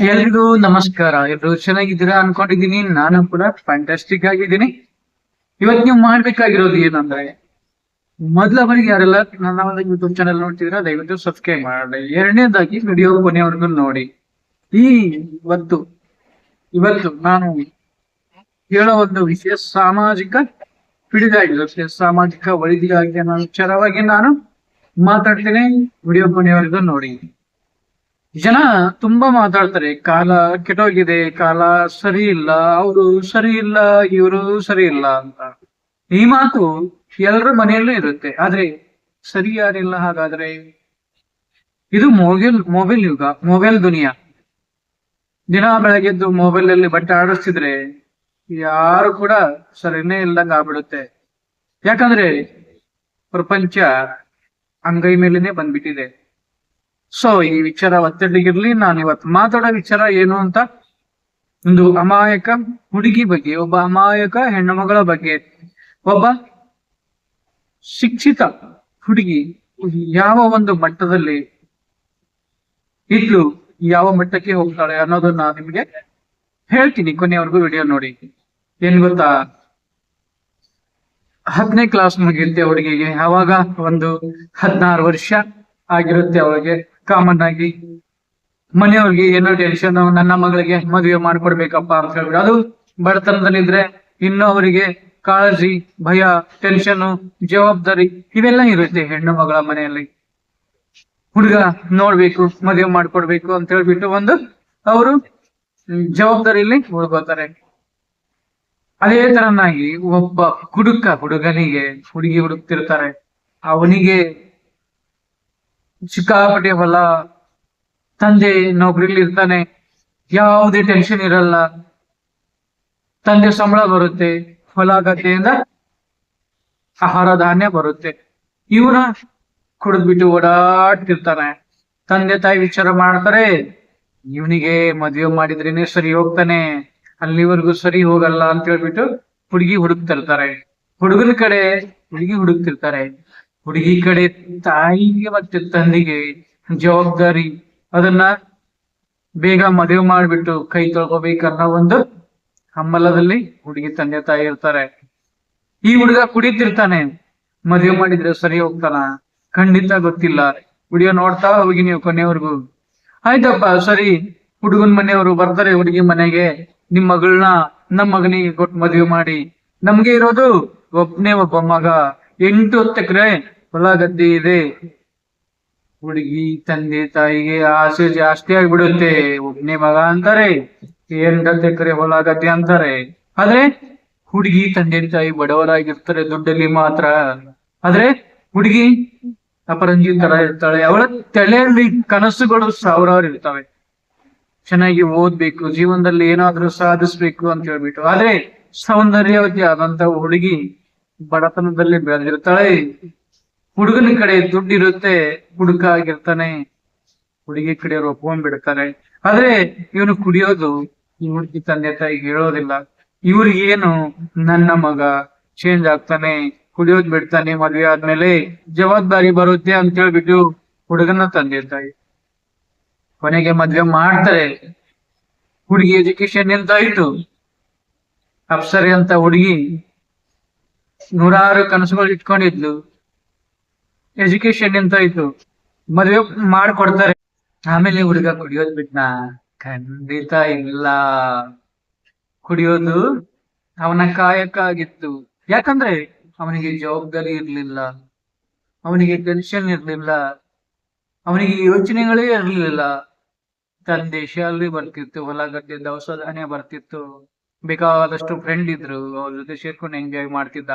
ಎಲ್ರಿಗೂ ನಮಸ್ಕಾರ. ಎಲ್ರು ಚೆನ್ನಾಗಿದ್ದೀರಾ ಅನ್ಕೊಂಡಿದೀನಿ ನಾನು ಕೂಡ ಫ್ಯಾಂಟಾಸ್ಟಿಕ್ ಆಗಿದ್ದೀನಿ. ಇವತ್ ನೀವು ಮಾಡ್ಬೇಕಾಗಿರೋದು ಏನಂದ್ರೆ, ಮೊದಲ ಬಾರಿಗೆ ಯಾರೆಲ್ಲ ನನ್ನ ಒಂದು ಯೂಟ್ಯೂಬ್ ಚಾನಲ್ ನೋಡ್ತಿದ್ರೆ ದಯವಿಟ್ಟು ಸಬ್ಸ್ಕ್ರೈಬ್ ಮಾಡಿ. ಎರಡನೇದಾಗಿ ವಿಡಿಯೋ ಕೊನೆವರೆಗೂ ನೋಡಿ. ಈ ಇವತ್ತು ಇವತ್ತು ನಾನು ಹೇಳೋ ಒಂದು ವಿಷಯ ಸಾಮಾಜಿಕ ಪಿಡಿದಾಗಿರುತ್ತೆ ಸಾಮಾಜಿಕ ವೈದ್ಯರಾಗಿ ಅನ್ನೋ ವಿಚಾರವಾಗಿ ನಾನು ಮಾತಾಡ್ತೇನೆ. ವಿಡಿಯೋ ಕೊನೆವರೆಗೂ ನೋಡಿ. ಜನ ತುಂಬಾ ಮಾತಾಡ್ತಾರೆ, ಕಾಲ ಕೆಟ್ಟೋಗಿದೆ, ಕಾಲ ಸರಿ ಇಲ್ಲ, ಅವರು ಸರಿ ಇಲ್ಲ, ಇವರು ಸರಿ ಇಲ್ಲ ಅಂತ. ಈ ಮಾತು ಎಲ್ಲರ ಮನೆಯಲ್ಲೂ ಇರುತ್ತೆ. ಆದ್ರೆ ಸರಿ ಯಾರಿಲ್ಲ ಹಾಗಾದ್ರೆ? ಇದು ಮೊಬೈಲ್ ಮೊಬೈಲ್ ಯುಗ ಮೊಬೈಲ್ ದುನಿಯಾ. ದಿನ ಬೆಳಗ್ಗೆದ್ದು ಮೊಬೈಲ್ ಅಲ್ಲಿ ಬಟ್ಟೆ ಆಡಿಸ್ತಿದ್ರೆ ಯಾರು ಕೂಡ ಸರಿನೇ ಇಲ್ದಂಗ ಆಗ್ಬಿಡುತ್ತೆ. ಯಾಕಂದ್ರೆ ಪ್ರಪಂಚ ಅಂಗೈ ಮೇಲೇನೆ ಬಂದ್ಬಿಟ್ಟಿದೆ. ಸೊ ಈ ವಿಚಾರ ಒತ್ತಡಿಗಿರ್ಲಿ ನಾನು ಇವತ್ತು ಮಾತಾಡೋ ವಿಚಾರ ಏನು ಅಂತ? ಒಂದು ಅಮಾಯಕ ಹುಡುಗಿ ಬಗ್ಗೆ, ಒಬ್ಬ ಅಮಾಯಕ ಹೆಣ್ಣು ಮಗಳ ಬಗ್ಗೆ. ಒಬ್ಬ ಶಿಕ್ಷಿತ ಹುಡುಗಿ ಯಾವ ಒಂದು ಮಟ್ಟದಲ್ಲಿ ಇದ್ಲು, ಯಾವ ಮಟ್ಟಕ್ಕೆ ಹೋಗ್ತಾಳೆ ಅನ್ನೋದನ್ನ ನಿಮ್ಗೆ ಹೇಳ್ತೀನಿ. ಕೊನೆಯವರೆಗೂ ವಿಡಿಯೋ ನೋಡಿ. ಏನ್ ಗೊತ್ತಾ? ಹತ್ತನೇ ಕ್ಲಾಸ್ ಮುಗಿಯುತ್ತೆ ಹುಡುಗಿಗೆ ಯಾವಾಗ? ಒಂದು ಹದಿನಾರು ವರ್ಷ ಆಗಿರುತ್ತೆ ಅವಳಿಗೆ. ಕಾಮನ್ ಆಗಿ ಮನೆಯವ್ರಿಗೆ ಏನೋ ಟೆನ್ಷನ್ ನನ್ನ ಮಗಳಿಗೆ ಮದುವೆ ಮಾಡ್ಕೊಡ್ಬೇಕಪ್ಪ ಅಂತ ಹೇಳ್ಬಿಟ್ಟು. ಅದು ಬಡತನದಲ್ಲಿದ್ರೆ ಇನ್ನು ಅವರಿಗೆ ಕಾಳಜಿ, ಭಯ ಟೆನ್ಷನ್ ಜವಾಬ್ದಾರಿ ಇವೆಲ್ಲ ಇರುತ್ತೆ ಹೆಣ್ಣು ಮಗಳ ಮನೆಯಲ್ಲಿ. ಹುಡುಗ ನೋಡ್ಬೇಕು, ಮದುವೆ ಮಾಡ್ಕೊಡ್ಬೇಕು ಅಂತ ಹೇಳ್ಬಿಟ್ಟು ಒಂದು ಅವರು ಜವಾಬ್ದಾರಿಯಲ್ಲಿ ಉಳ್ಕೋತಾರೆ ಅದೇ ತರನಾಗಿ ಒಬ್ಬ ಹುಡುಕ ಹುಡುಗನಿಗೆ, ಹುಡುಗಿ ಹುಡುಕ್ತಿರ್ತಾರೆ. ಅವನಿಗೆ ಸಿಕ್ಕಾಪಟ್ಟೆ ಹೊಲ, ತಂದೆ ನೌಕರಿಲಿ ಇರ್ತಾನೆ, ಯಾವುದೇ ಟೆನ್ಷನ್ ಇರಲ್ಲ. ತಂದೆ ಸಂಬಳ ಬರುತ್ತೆ, ಹೊಲ ಗದ್ದೆಯಿಂದ ಆಹಾರ ಧಾನ್ಯ ಬರುತ್ತೆ. ಇವನ ಕುಡಿದ್ಬಿಟ್ಟು ಓಡಾಡ್ತಿರ್ತಾನೆ. ತಂದೆ ತಾಯಿ ವಿಚಾರ ಮಾಡ್ತಾರೆ, ಇವನಿಗೆ ಮದುವೆ ಮಾಡಿದ್ರೇನೆ ಸರಿ ಹೋಗ್ತಾನೆ, ಅಲ್ಲಿವರೆಗೂ ಸರಿ ಹೋಗಲ್ಲ ಅಂತ ಹೇಳ್ಬಿಟ್ಟು ಹುಡುಗಿ ಹುಡುಕ್ತಿರ್ತಾರೆ. ಹುಡುಗನ ಕಡೆ ಹುಡುಗಿ ಹುಡುಕ್ತಿರ್ತಾರೆ. ಹುಡುಗಿ ಕಡೆ ತಾಯಿಗೆ ಮತ್ತೆ ತಂದೆಗೆ ಜವಾಬ್ದಾರಿ. ಅದನ್ನ ಬೇಗ ಮದುವೆ ಮಾಡ್ಬಿಟ್ಟು ಕೈ ತೊಳ್ಕೋಬೇಕನ್ನೋ ಒಂದು ಹಮ್ಮಲದಲ್ಲಿ ಹುಡುಗಿ ತಂದೆ ತಾಯಿ ಇರ್ತಾರೆ. ಈ ಹುಡುಗ ಕುಡಿತಿರ್ತಾನೆ. ಮದುವೆ ಮಾಡಿದ್ರೆ ಸರಿ ಹೋಗ್ತಾನ? ಖಂಡಿತ ಗೊತ್ತಿಲ್ಲ. ಹುಡುಗ ನೋಡ್ತಾ ಹೋಗಿ ನೀವು ಕೊನೆವರೆಗೂ. ಆಯ್ತಪ್ಪ, ಸರಿ. ಹುಡುಗನ್ ಮನೆಯವರು ಬರ್ತಾರೆ ಹುಡುಗಿ ಮನೆಗೆ. ನಿಮ್ ಮಗಳನ್ನ ನಮ್ಮ ಮಗನಿಗೆ ಕೊಟ್ಟು ಮದುವೆ ಮಾಡಿ. ನಮ್ಗೆ ಇರೋದು ಒಬ್ನೇ ಒಬ್ಬ ಮಗ. ಎಂಟು ಹತ್ತು ಎಕರೆ ಹೊಲ ಗದ್ದೆ ಇದೆ. ಹುಡುಗಿ, ತಂದೆ, ತಾಯಿಗೆ ಆಸೆ ಜಾಸ್ತಿ ಆಗ್ಬಿಡುತ್ತೆ. ಒಬ್ನೇ ಮಗ ಅಂತಾರೆ, ಎಂಟು ಹತ್ತು ಎಕರೆ ಹೊಲ ಗದ್ದೆ ಅಂತಾರೆ. ಆದ್ರೆ ಹುಡುಗಿ, ತಂದೆ, ತಾಯಿ ಬಡವರಾಗಿರ್ತಾರೆ ದುಡ್ಡಲ್ಲಿ ಮಾತ್ರ. ಆದ್ರೆ ಹುಡುಗಿ ಅಪರಂಜಿ ತರ ಇರ್ತಾಳೆ. ಅವಳ ತಲೆಯಲ್ಲಿ ಕನಸುಗಳು ಸಾವಿರಾರು ಇರ್ತವೆ. ಚೆನ್ನಾಗಿ ಓದ್ಬೇಕು, ಜೀವನದಲ್ಲಿ ಏನಾದ್ರೂ ಸಾಧಿಸ್ಬೇಕು ಅಂತ ಹೇಳ್ಬಿಟ್ಟು. ಆದ್ರೆ ಸೌಂದರ್ಯವತಿ ಆದಂತ ಹುಡುಗಿ ಬಡತನದಲ್ಲಿ ಬೆಳೆದಿರ್ತಾಳೆ ಹುಡುಗನ ಕಡೆ ದುಡ್ಡಿರುತ್ತೆ, ಹುಡುಗ ಆಗಿರ್ತಾನೆ. ಹುಡುಗಿ ಕಡೆಯವರು ಒಪ್ಕೊಂಡ್ಬಿಡ್ತಾರೆ ಆದ್ರೆ ಇವನು ಕುಡಿಯೋದು ಈ ಹುಡುಗಿ ತಂದೆ ತಾಯಿ ಹೇಳೋದಿಲ್ಲ. ಇವ್ರಿಗೇನು ನನ್ನ ಮಗ ಚೇಂಜ್ ಆಗ್ತಾನೆ, ಕುಡಿಯೋದ್ ಬಿಡ್ತಾನೆ, ಮದ್ವೆ ಆದ್ಮೇಲೆ ಜವಾಬ್ದಾರಿ ಬರುತ್ತೆ ಅಂತ ಹೇಳ್ಬಿಟ್ಟು ಹುಡುಗನ ತಂದೆ ತಾಯಿ. ಕೊನೆಗೆ ಮದ್ವೆ ಮಾಡ್ತಾರೆ. ಹುಡುಗಿ ಎಜುಕೇಶನ್ ಎಂತ ಆಯ್ತು ಅಪ್ಸರಿ ಅಂತ ಹುಡುಗಿ ನೂರಾರು ಕನಸುಗಳು ಇಟ್ಕೊಂಡಿದ್ಲು. ಎಜುಕೇಶನ್ ಎಂತ ಇತ್ತು ಮದ್ವೆ ಮಾಡ್ಕೊಡ್ತಾರೆ. ಆಮೇಲೆ ಹುಡುಗ ಕುಡಿಯೋದ್ ಬಿಟ್ನಾ? ಖಂಡಿತ ಇಲ್ಲ. ಕುಡಿಯೋದು ಅವನ ಕಾಯಕ ಆಗಿತ್ತು ಯಾಕಂದ್ರೆ ಅವನಿಗೆ ಜವಾಬ್ದಾರಿ ಇರ್ಲಿಲ್ಲ. ಅವನಿಗೆ ಟೆನ್ಷನ್ ಇರ್ಲಿಲ್ಲ. ಅವನಿಗೆ ಯೋಚನೆಗಳೇ ಇರ್ಲಿಲ್ಲ. ದೇಶ ಅಲ್ಲಿ ಬರ್ತಿತ್ತು ಹೊಲ ಗದ್ದೆ ದವಸ ಧಾನ್ಯ ಬರ್ತಿತ್ತು. ಬೇಕಾದಷ್ಟು ಫ್ರೆಂಡ್ ಇದ್ರು. ಅವ್ರ ಜೊತೆ ಸೇರ್ಕೊಂಡು ಎಂಜಾಯ್ ಮಾಡ್ತಿದ್ದ.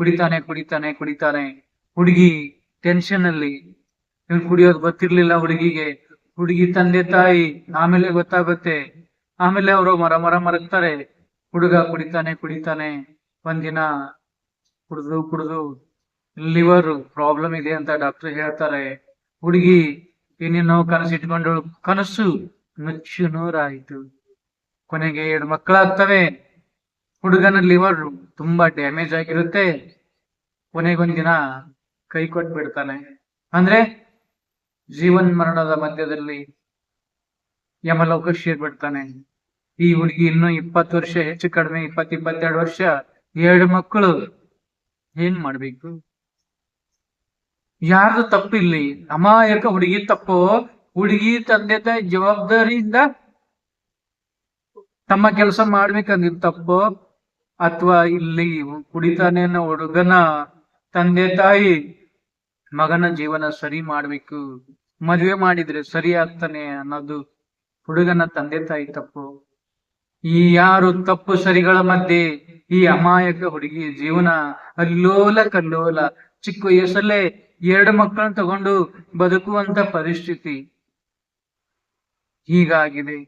ಕುಡಿತಾನೆ ಕುಡಿತಾನೆ ಕುಡಿತಾನೆ. ಹುಡುಗಿ ಟೆನ್ಷನ್ ಅಲ್ಲಿ. ಇವ್ನು ಕುಡಿಯೋದು ಗೊತ್ತಿರ್ಲಿಲ್ಲ ಹುಡುಗಿಗೆ. ಹುಡುಗಿ ತಂದೆ, ತಾಯಿ, ಆಮೇಲೆ ಗೊತ್ತಾಗುತ್ತೆ. ಆಮೇಲೆ ಅವರು ಮರ ಮರ ಮರಗ್ತಾರೆ. ಹುಡುಗ ಕುಡಿತಾನೆ ಕುಡಿತಾನೆ. ಒಂದಿನ ಕುಡಿದು ಕುಡಿದು, ಲಿವರ್ ಪ್ರಾಬ್ಲಮ್ ಇದೆ ಅಂತ ಡಾಕ್ಟರ್ ಹೇಳ್ತಾರೆ. ಹುಡುಗಿ ಏನೇನೋ ಕನಸು ಇಟ್ಕೊಂಡು ಕನಸು ನುಚ್ಚು ನೂರಾಯ್ತು. ಕೊನೆಗೆ ಎರಡು ಮಕ್ಕಳಾಗ್ತವೆ. ಹುಡುಗನ ಲಿವರ್ ತುಂಬಾ ಡ್ಯಾಮೇಜ್ ಆಗಿರುತ್ತೆ. ಕೊನೆಗೊಂದಿನ ಕೈ ಕೊಟ್ಟು ಬಿಡ್ತಾನೆ. ಅಂದ್ರೆ ಜೀವನ್ ಮರಣದ ಮಧ್ಯದಲ್ಲಿ ಯಮಲೋಕ ಸೇರ್ಬಿಡ್ತಾನೆ. ಈ ಹುಡುಗಿ ಇನ್ನು ಇಪ್ಪತ್ತು ವರ್ಷ, ಹೆಚ್ಚು ಕಡಿಮೆ ಇಪ್ಪತ್ ಇಪ್ಪತ್ತೆರಡು ವರ್ಷ ಎರಡು ಮಕ್ಕಳು. ಏನ್ ಮಾಡ್ಬೇಕು? ಯಾರ್ದು ತಪ್ಪಿಲ್ಲಿ ಅಮಾಯಕ ಹುಡುಗಿ ತಪ್ಪು. ಹುಡುಗಿ ತಂದೆ ತಾಯಿ ಜವಾಬ್ದಾರಿಯಿಂದ ತಮ್ಮ ಕೆಲಸ ಮಾಡ್ಬೇಕಂದಿದ್ ತಪ್ಪು. ಅಥವಾ ಇಲ್ಲಿ ಕುಡಿತಾನೆ ಅನ್ನೋ ಹುಡುಗನ ತಂದೆ ತಾಯಿ ಮಗನ ಜೀವನ ಸರಿ ಮಾಡ್ಬೇಕು, ಮದುವೆ ಮಾಡಿದ್ರೆ ಸರಿ ಆಗ್ತಾನೆ ಅನ್ನೋದು ಹುಡುಗನ ತಂದೆ ತಾಯಿ ತಪ್ಪು. ಈ ಯಾರು ತಪ್ಪು ಸರಿಗಳ ಮಧ್ಯೆ ಈ ಅಮಾಯಕ ಹುಡುಗಿ ಜೀವನ ಅಲ್ಲೋಲ ಕಲ್ಲೋಲ, ಚಿಕ್ಕ ವಯಸ್ಸಲ್ಲೇ ಎರಡು ಮಕ್ಕಳನ್ನ ತಗೊಂಡು ಬದುಕುವಂತ ಪರಿಸ್ಥಿತಿ ಹೀಗಾಗಿದೆ.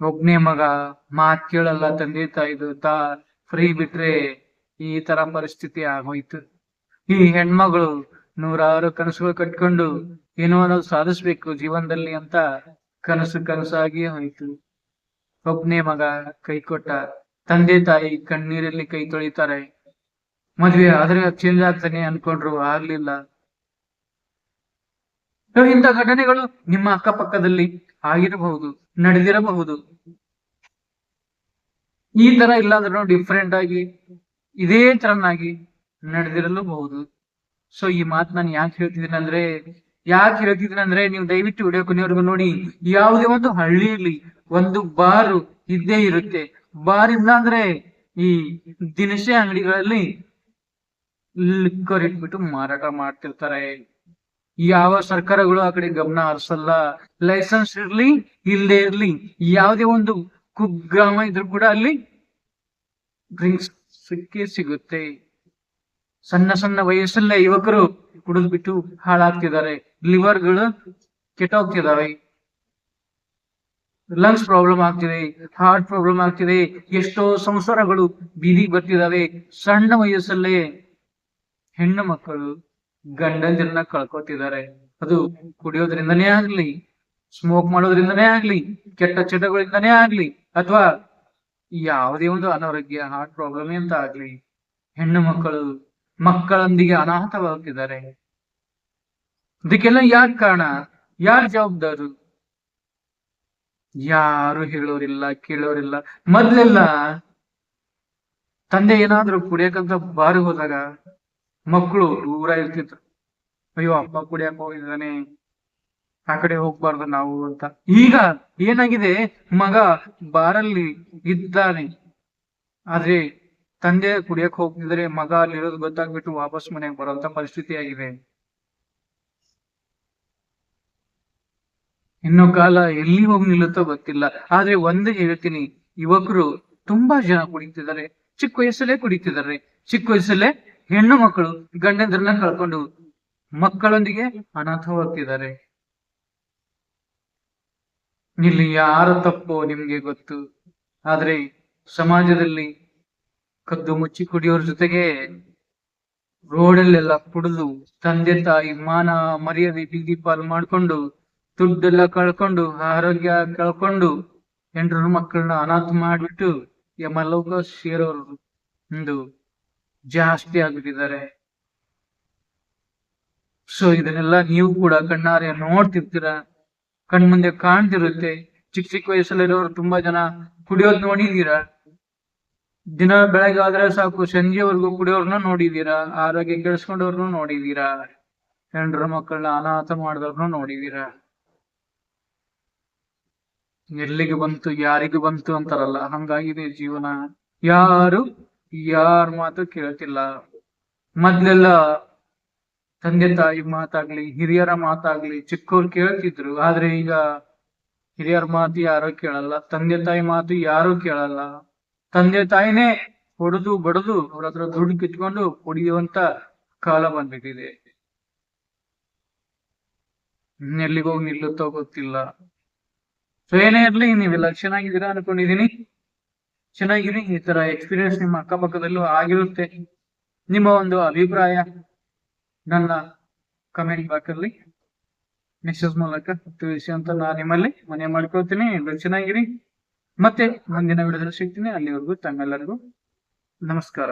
ಒಬ್ನೇ ಮಗ, ಮಾತ್ ಕೇಳಲ್ಲ ತಂದೆ ತಾಯಿದು, ತಾ ಫ್ರೀ ಬಿಟ್ರೆ ಈ ತರ ಪರಿಸ್ಥಿತಿ ಆಗೋಯ್ತು. ಈ ಹೆಣ್ಮಗಳು ನೂರಾರು ಕನಸುಗಳು ಕಟ್ಕೊಂಡು ಏನೋ ಅನ್ನೋದು ಸಾಧಿಸ್ಬೇಕು ಜೀವನದಲ್ಲಿ ಅಂತ ಕನಸು ಕನಸಾಗಿ ಹೋಯ್ತು. ಒಬ್ನೇ ಮಗ ಕೈ ಕೊಟ್ಟ, ತಂದೆ ತಾಯಿ ಕಣ್ಣೀರಲ್ಲಿ ಕೈ ತೊಳಿತಾರೆ. ಮದ್ವೆ ಆದ್ರೆ ಚೇಂಜ್ ಆಗ್ತಾನೆ ಅನ್ಕೊಂಡ್ರು ಆಗ್ಲಿಲ್ಲ. ಇಂಥ ಘಟನೆಗಳು ನಿಮ್ಮ ಅಕ್ಕಪಕ್ಕದಲ್ಲಿ ಆಗಿರಬಹುದು. ನಡೆದಿರಬಹುದು. ಈ ತರ ಇಲ್ಲಾಂದ್ರೂ ಡಿಫ್ರೆಂಟ್ ಆಗಿ, ಇದೇ ತರನಾಗಿ ನಡೆದಿರಲೂಬಹುದು. ಸೊ ಈ ಮಾತು ನಾನು ಯಾಕೆ ಹೇಳ್ತಿದ್ದೀನಿ ಅಂದ್ರೆ, ಯಾಕೆ ಹೇಳ್ತಿದ್ದೀನಿ ಅಂದ್ರೆ, ನೀವು ದಯವಿಟ್ಟು ವಿಡಿಯೋ ಕೊನೆವರೆಗೂ ನೋಡಿ, ಯಾವುದೇ ಒಂದು ಹಳ್ಳಿಯಲ್ಲಿ ಒಂದು ಬಾರು ಇದ್ದೇ ಇರುತ್ತೆ. ಬಾರ್ ಇಲ್ಲ ಅಂದ್ರೆ, ಈ ದಿನಸಿ ಅಂಗಡಿಗಳಲ್ಲಿ ಲಿಕ್ಕರ್ ಇಟ್ಬಿಟ್ಟು ಮಾರಾಟ ಮಾಡ್ತಿರ್ತಾರೆ. ಯಾವ ಸರ್ಕಾರಗಳು ಆ ಕಡೆ ಗಮನ ಹರಿಸಲ್ಲ. ಲೈಸೆನ್ಸ್ ಇರ್ಲಿ ಇಲ್ಲದೆ ಇರ್ಲಿ, ಯಾವುದೇ ಒಂದು ಕುಗ್ರಾಮ ಇದ್ರೂ ಕೂಡ ಅಲ್ಲಿ ಡ್ರಿಂಕ್ಸ್ ಸಿಕ್ಕೇ ಸಿಗುತ್ತೆ. ಸಣ್ಣ ಸಣ್ಣ ವಯಸ್ಸಲ್ಲೇ ಯುವಕರು ಕುಡಿದು ಬಿಟ್ಟು ಹಾಳಾಗ್ತಿದ್ದಾರೆ. ಲಿವರ್ಗಳು ಕೆಟ್ಟೋಗ್ತಿದಾವೆ ಲಂಗ್ಸ್ ಪ್ರಾಬ್ಲಮ್ ಆಗ್ತಿದೆ ಹಾರ್ಟ್ ಪ್ರಾಬ್ಲಮ್ ಆಗ್ತಿದೆ, ಎಷ್ಟೋ ಸಂಸಾರಗಳು ಬೀದಿ ಬರ್ತಿದಾವೆ ಸಣ್ಣ ವಯಸ್ಸಲ್ಲೇ ಹೆಣ್ಣು ಮಕ್ಕಳು ಗಂಡಂದಿರನ್ನ ಕಳ್ಕೊತಿದ್ದಾರೆ. ಅದು ಕುಡಿಯೋದ್ರಿಂದನೇ ಆಗ್ಲಿ ಸ್ಮೋಕ್ ಮಾಡೋದ್ರಿಂದನೇ ಆಗ್ಲಿ, ಕೆಟ್ಟ ಚಟಗಳಿಂದನೇ ಆಗ್ಲಿ, ಅಥವಾ ಯಾವುದೇ ಒಂದು ಅನಾರೋಗ್ಯ ಹಾರ್ಟ್ ಪ್ರಾಬ್ಲಮ್ ಅಂತ ಆಗ್ಲಿ, ಹೆಣ್ಣು ಮಕ್ಕಳು ಮಕ್ಕಳೊಂದಿಗೆ ಅನಾಹತವಾಗುತ್ತಿದ್ದಾರೆ ಇದಕ್ಕೆಲ್ಲ ಯಾರ್ ಕಾರಣ? ಯಾರ್ ಜವಾಬ್ದಾರು? ಯಾರು ಹೇಳೋರಿಲ್ಲ, ಕೇಳೋರಿಲ್ಲ. ಮೊದ್ಲೆಲ್ಲ ತಂದೆ ಏನಾದ್ರೂ ಕುಡಿಯಕಂತ ಬಾರಿ ಹೋದಾಗ ಮಕ್ಕಳು ದೂರ ಇರ್ತಿದ್ರು. ಅಯ್ಯೋ ಅಪ್ಪ ಕುಡಿಯಕ್ ಹೋಗಿದ್ದಾನೆ, ಆ ಕಡೆ ಹೋಗ್ಬಾರ್ದು ನಾವು ಅಂತ. ಈಗ ಏನಾಗಿದೆ, ಮಗ ಬಾರಲ್ಲಿ ಇದ್ದಾನೆ. ಆದ್ರೆ ತಂದೆ ಕುಡಿಯಕ್ ಹೋಗ್ತಿದ್ರೆ ಮಗ ಅಲ್ಲಿರೋದು ಗೊತ್ತಾಗ್ಬಿಟ್ಟು ವಾಪಸ್ ಮನೆಗೆ ಬರೋಂತ ಪರಿಸ್ಥಿತಿ ಆಗಿದೆ. ಇನ್ನು ಕಾಲ ಎಲ್ಲಿ ಹೋಗಿ ನಿಲ್ಲುತ್ತೋ ಗೊತ್ತಿಲ್ಲ. ಆದ್ರೆ ಒಂದೇ ಹೇಳ್ತೀನಿ, ಯುವಕರು ತುಂಬಾ ಜನ ಕುಡಿತಿದ್ದಾರೆ. ಚಿಕ್ಕ ವಯಸ್ಸಲ್ಲೇ ಕುಡಿತಿದ್ದಾರೆ. ಚಿಕ್ಕ ವಯಸ್ಸಲ್ಲೇ ಹೆಣ್ಣು ಮಕ್ಕಳು ಗಂಡಂದ್ರನ್ನ ಕಳ್ಕೊಂಡು ಮಕ್ಕಳೊಂದಿಗೆ ಅನಾಥವಾಗ್ತಿದ್ದಾರೆ ಇಲ್ಲಿ ಯಾರ ತಪ್ಪು ನಿಮ್ಗೆ ಗೊತ್ತು. ಆದ್ರೆ ಸಮಾಜದಲ್ಲಿ ಕದ್ದು ಮುಚ್ಚಿ ಕುಡಿಯೋರ ಜೊತೆಗೆ ರೋಡಲ್ಲೆಲ್ಲ ಕುಡಿದು ತಂದೆ ತಾಯಿ ಮಾನ ಮರ್ಯಾದೆ ಬೀದಿ ಪಾಲು ಮಾಡ್ಕೊಂಡು ದುಡ್ಡೆಲ್ಲ ಕಳ್ಕೊಂಡು ಆರೋಗ್ಯ ಕಳ್ಕೊಂಡು ಹೆಂಡ್ರ ಮಕ್ಕಳನ್ನ ಅನಾಥ ಮಾಡ್ಬಿಟ್ಟು ಯಮಲೋಕ ಸೇರೋರು. ಒಂದು ಜಾಸ್ತಿ ಆಗ್ಬಿಟ್ಟಿದ್ದಾರೆ. ಸೊ ಇದನ್ನೆಲ್ಲ ನೀವು ಕೂಡ ಕಣ್ಣಾರೆ ನೋಡ್ತಿರ್ತೀರ? ಕಣ್ ಮುಂದೆ ಕಾಣ್ತಿರುತ್ತೆ. ಚಿಕ್ಕ ಚಿಕ್ಕ ವಯಸ್ಸಲ್ಲಿರೋರು ತುಂಬಾ ಜನ ಕುಡಿಯೋದ್ ನೋಡಿದೀರ? ದಿನ ಬೆಳಗ್ಗೆ ಆದ್ರೆ ಸಾಕು, ಸಂಜೆವರೆಗೂ ಕುಡಿಯೋರ್ನ ನೋಡಿದೀರಾ? ಆರೋಗ್ಯ ಕೆಡಿಸ್ಕೊಂಡವ್ರನ್ನ ನೋಡಿದೀರಾ? ಹೆಂಡ್ರ ಮಕ್ಕಳನ್ನ ಅನಾಥ ಮಾಡಿದವ್ರನ್ನ ನೋಡಿದೀರಾ? ಎಲ್ಲಿಗೆ ಬಂತು, ಯಾರಿಗೂ ಬಂತು ಅಂತಾರಲ್ಲ, ಹಂಗಾಗಿದೆ ಜೀವನ. ಯಾರು ಯಾರ ಮಾತು ಕೇಳ್ತಿಲ್ಲ. ಮೊದ್ಲೆಲ್ಲ ತಂದೆ ತಾಯಿ ಮಾತಾಗ್ಲಿ, ಹಿರಿಯರ ಮಾತಾಗ್ಲಿ ಚಿಕ್ಕವ್ರು ಕೇಳ್ತಿದ್ರು. ಆದ್ರೆ ಈಗ ಹಿರಿಯರ ಮಾತು ಯಾರು ಕೇಳಲ್ಲ, ತಂದೆ ತಾಯಿ ಮಾತು ಯಾರು ಕೇಳಲ್ಲ. ತಂದೆ ತಾಯಿನೇ ಹೊಡೆದು ಬಡದು ಅವ್ರ ಹತ್ರ ದುಡ್ಡು ಕಿತ್ಕೊಂಡು ಕುಡಿಯುವಂತ ಕಾಲ ಬಂದ್ಬಿಟ್ಟಿದೆ. ಎಲ್ಲಿಗೋಗಿ ನಿಲ್ಲುತ್ತೋ ಗೊತ್ತಿಲ್ಲ. ಸೊ ಏನೇ ಇರ್ಲಿ ನೀವೆಲ್ಲ ಚೆನ್ನಾಗಿದ್ದೀರಾ ಅನ್ಕೊಂಡಿದೀನಿ ಚೆನ್ನಾಗಿರಿ, ಈ ತರ ಎಕ್ಸ್ಪೀರಿಯನ್ಸ್ ನಿಮ್ಮ ಅಕ್ಕಪಕ್ಕದಲ್ಲೂ ಆಗಿರುತ್ತೆ. ನಿಮ್ಮ ಒಂದು ಅಭಿಪ್ರಾಯ ನನ್ನ ಕಮೆಂಟ್ ಬಾಕ್ಸಲ್ಲಿ ಮೆಸೇಜ್ ಮೂಲಕ ತಿಳಿಸಿ ಅಂತ ನಾನು ನಿಮ್ಮಲ್ಲಿ ಮನೆ ಮಾಡ್ಕೊಳ್ತೀನಿ. ಎಲ್ಲರೂ ಚೆನ್ನಾಗಿರಿ. ಮತ್ತೆ ಮುಂದಿನ ವಿಡಿಯೋದಲ್ಲಿ ಸಿಗ್ತೀನಿ. ಅಲ್ಲಿವರೆಗೂ ತಮ್ಮೆಲ್ಲರಿಗೂ ನಮಸ್ಕಾರ.